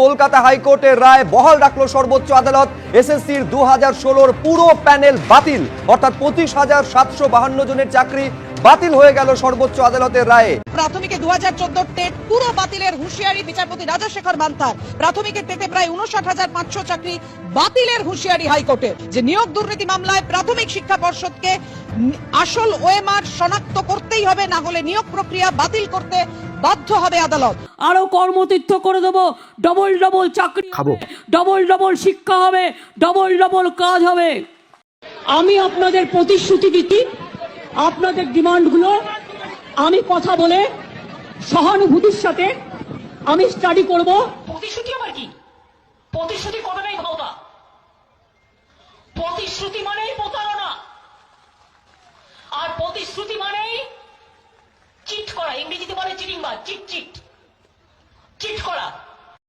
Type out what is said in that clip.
কলকাতা হাইকোর্টের রায় বহাল রাখল সর্বোচ্চ আদালত। এসএসসির দু হাজার ষোলোর পুরো প্যানেল বাতিল। অর্থাৎ পঁচিশ হাজার সাতশো বাহান্ন জনের চাকরি বাতিল হয়ে গেল সর্বোচ্চ আদালতের রায়ে। প্রাথমিকে দু হাজার চোদ্দ টেট পুরো বাতিলের হুঁশিয়ারি বিচারপতি রাজাশেখর মান্থার। প্রাথমিকের টেটে প্রায় উনষাট হাজার পাঁচশো চাকরি বাতিলের হুঁশিয়ারি হাইকোর্টের। যে নিয়োগ দুর্নীতি মামলায় প্রাথমিক শিক্ষা পর্ষদকে আসল ওএমআর শনাক্ত করতেই হবে না হলে নিয়োগ প্রক্রিয়া বাতিল করতে বাধ্য হবে আদালত। আরও কর্মতীর্থ করে দেবো ডবল ডবল চাকরি খাব। ডবল ডবল শিক্ষা হবে ডবল ডবল কাজ হবে। আমি আপনাদের প্রতিশ্রুতি দিচ্ছি আপনাদের ডিমান্ডগুলো আমি কথা বলে সহানুভূতির সাথে আমি স্টাডি করব। প্রতিশ্রুতি আবার কি? প্রতিশ্রুতি কতটাই ভাওতা প্রতিশ্রুতি মানেই প্রতারণা। আর প্রতিশ্রুতি মানেই চিট করা। ইংরেজিতে বলে চিটিং বা চিট চিট চিট করা।